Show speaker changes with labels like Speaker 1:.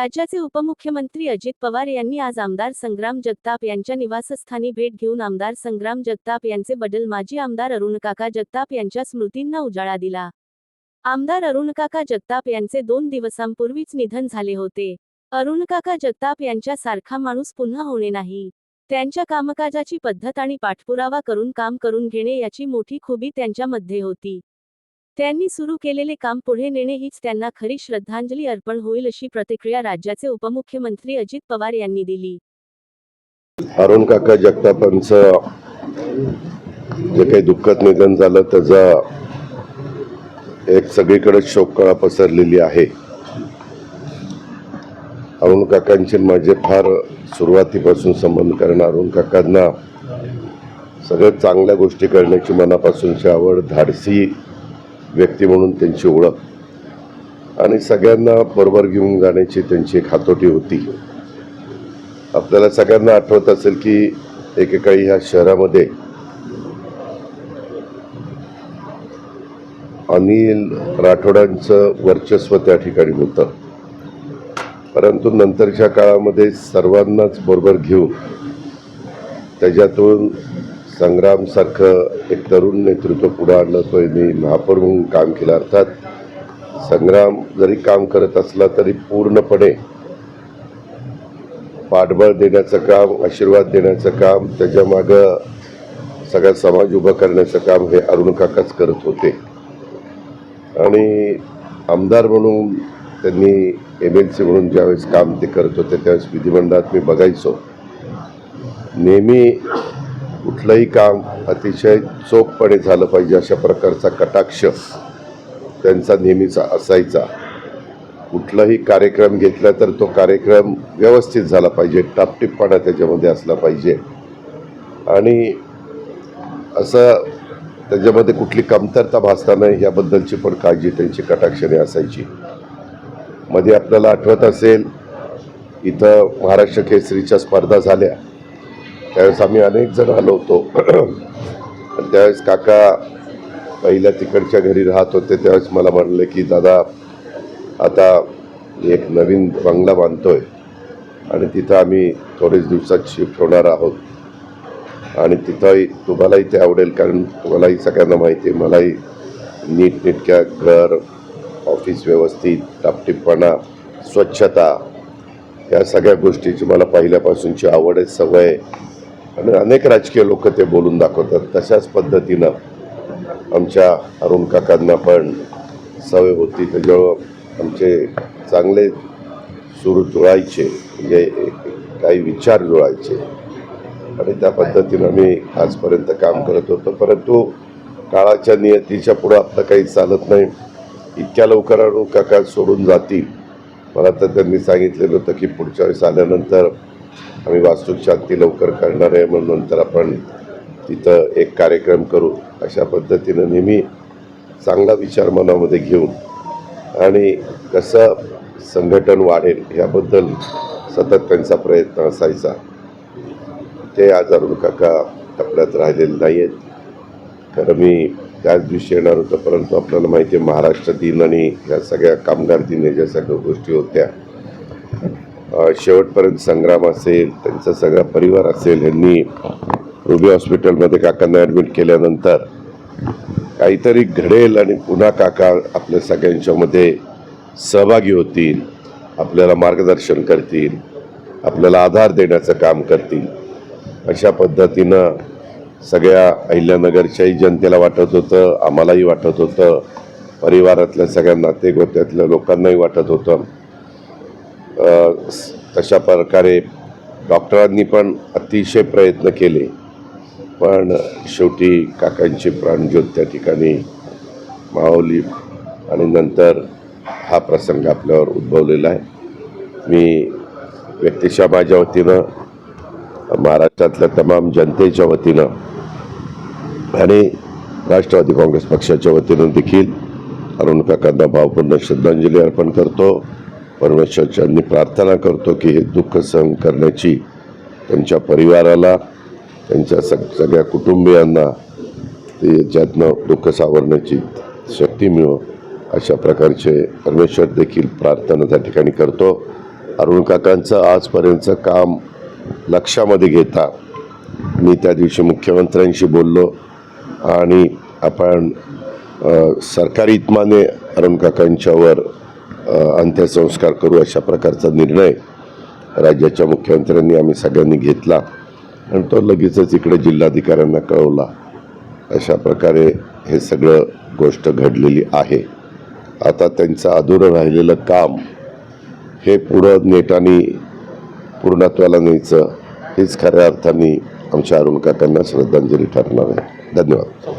Speaker 1: राज्याचे उपमुख्यमंत्री अजित पवार यांनी आज आमदार संग्राम जगताप यांच्या निवासस्थानी भेट घेऊन आमदार संग्राम जगताप यांचे बदल माजी आमदार अरुणकाका जगताप यांच्या स्मृतींना उजाळा दिला. आमदार अरुणकाका जगताप यांचे दोन दिवसांपूर्वीच निधन झाले होते. अरुणकाका जगताप यांच्या सारखा माणूस पुन्हा होणे नाही. त्यांच्या कामकाजाची पद्धत आणि पाठपुरावा करून काम करून घेणे याची मोठी खुबी त्यांच्यामध्ये होती. त्यांनी सुरू केलेले काम पुढे नेणे हीच त्यांना खरी श्रद्धांजली अर्पण होईल अशी प्रतिक्रिया राज्याचे उपमुख्यमंत्री अजित पवार यांनी दिली.
Speaker 2: अरुण काका जगतापांचं जे काही दुःखद निधन झालं त्याचा एक सगळीकडे शोककळा पसरलेली आहे. अरुण काकांचे माझे फार सुरुवातीपासून संबंध कारण अरुण काकांना सगळ्यात चांगल्या गोष्टी करण्याची मनापासूनची आवड धाडसी व्यक्ती म्हणून त्यांची ओळख. आणि सगळ्यांना बरोबर घेऊन जाण्याची त्यांची एक हातोटी होती. आपल्याला सगळ्यांना आठवत असेल की एकेकाळी ह्या शहरामध्ये अनिल राठोडांचं वर्चस्व त्या ठिकाणी होतं. परंतु नंतरच्या काळामध्ये सर्वांनाच बरोबर घेऊन त्याच्यातून संग्रामसारखं एक तरुण नेतृत्व पुढं आणलं तो यांनी महापौर म्हणून काम केलं. अर्थात संग्राम जरी काम करत असला तरी पूर्णपणे पाठबळ देण्याचं काम आशीर्वाद देण्याचं काम त्याच्या मागं सगळा समाज उभा करण्याचं काम हे अरुण काकाच करत होते. आणि आमदार म्हणून त्यांनी एम एल सी म्हणून ज्यावेळेस काम ते करत होते त्यावेळेस विधिमंडळात मी बघायचो. नेहमी कुठलंही काम अतिशय चोखपणे झालं पाहिजे अशा प्रकारचा कटाक्ष त्यांचा नेहमीचा असायचा. कुठलाही कार्यक्रम घेतला तर तो कार्यक्रम व्यवस्थित झाला पाहिजे टापटीपपणा त्याच्यामध्ये असला पाहिजे. आणि असं त्याच्यामध्ये कुठली कमतरता भासता नाही याबद्दलची पण काळजी त्यांची कटाक्षाने असायची. मध्ये आपल्याला आठवत असेल इथं महाराष्ट्र केसरीच्या स्पर्धा झाल्या. त्यावेळेस आम्ही अनेक जण आलो होतो. त्यावेळेस काका पहिल्या तिकडच्या घरी राहत होते त्यावेळेस मला म्हणले की दादा आता एक नवीन बंगला बांधतोय आणि तिथं आम्ही थोडेच दिवसात शिफ्ट होणार आहोत. आणि तिथंही तुम्हालाही ते आवडेल कारण तुम्हालाही सगळ्यांना माहिती आहे मलाही नीटनेटक्या घर ऑफिस व्यवस्थित टापटीपणा स्वच्छता या सगळ्या गोष्टीची मला पहिल्यापासूनची आवड आहे सवय आणि अनेक राजकीय लोक ते बोलून दाखवतात. तशाच पद्धतीनं आमच्या अरुण काकांना पण सवय होती. त्याच्यामुळं आमचे चांगले सूर जुळायचे. म्हणजे काही विचार जुळायचे. आणि त्या पद्धतीनं आम्ही आजपर्यंत काम करत होतो. परंतु काळाच्या नियतीच्या पुढं आत्ता काही चालत नाही. इतक्या लवकर अरुण काका सोडून जातील. मला तर त्यांनी सांगितलेलं होतं की पुढच्या वेळेस आल्यानंतर आम्ही वास्तुक शांती लवकर करणार आहे म्हणून नंतर आपण तिथं एक कार्यक्रम करू अशा पद्धतीनं नेहमी चांगला विचार मनामध्ये घेऊन आणि कसं संघटन वाढेल याबद्दल सतत त्यांचा प्रयत्न असायचा. ते आज अरुण काका आपल्यात राहिलेले नाही आहेत खरं मी त्याच दिवशी येणार होतं परंतु आपल्याला माहिती आहे महाराष्ट्र दिन आणि ह्या सगळ्या कामगार दिन ह्या ज्या सगळ्या गोष्टी होत्या. शेवटपर्यंत संग्राम असेल त्यांचा सगळा परिवार असेल यांनी रुबी हॉस्पिटलमध्ये काकांना ॲडमिट केल्यानंतर काहीतरी घडेल आणि पुन्हा काका आपल्या सगळ्यांच्यामध्ये सहभागी होतील आपल्याला मार्गदर्शन करतील आपल्याला आधार देण्याचं काम करतील. अशा पद्धतीनं सगळ्या अहिल्यानगरच्याही जनतेला वाटत होतं आम्हालाही वाटत होतं परिवारातल्या सगळ्या नातेगोत्यातल्या लोकांनाही वाटत होतं. तशा प्रकारे डॉक्टरांनी पण अतिशय प्रयत्न केले. पण शेवटी काकांची प्राणज्योत त्या ठिकाणी मावली आणि नंतर हा प्रसंग आपल्यावर उद्भवलेला आहे. मी व्यक्तिशः माझ्या वतीनं महाराष्ट्रातल्या तमाम जनतेच्या वतीनं आणि राष्ट्रवादी काँग्रेस पक्षाच्या वतीनं देखील अरुण काकांना भावपूर्ण श्रद्धांजली अर्पण करतो. परमेश्वरच्यांनी प्रार्थना करतो की हे दुःख सहन करण्याची त्यांच्या परिवाराला त्यांच्या सग सगळ्या कुटुंबियांना ते याच्यातनं दुःख सावरण्याची शक्ती मिळो. अशा प्रकारचे परमेश्वर देखील प्रार्थना त्या ठिकाणी करतो. अरुण काकांचं आजपर्यंतचं काम लक्षामध्ये घेता मी त्या दिवशी मुख्यमंत्र्यांशी बोललो आणि आपण सरकारी इतमाने अरुण काकांच्यावर अंत्यसंस्कार करू अशा प्रकारचा निर्णय राज्याच्या मुख्यमंत्र्यांनी आम्ही सगळ्यांनी घेतला. आणि तो लगेचच इकडे जिल्हाधिकाऱ्यांना कळवला. अशा प्रकारे हे सगळं गोष्ट घडलेली आहे. आता त्यांचं अधुरं राहिलेलं काम हे पुढं नेटाने पूर्णत्वाला न्यायचं हेच खऱ्या अर्थाने आमच्या अरुण काकांना श्रद्धांजली ठरणार आहे. धन्यवाद.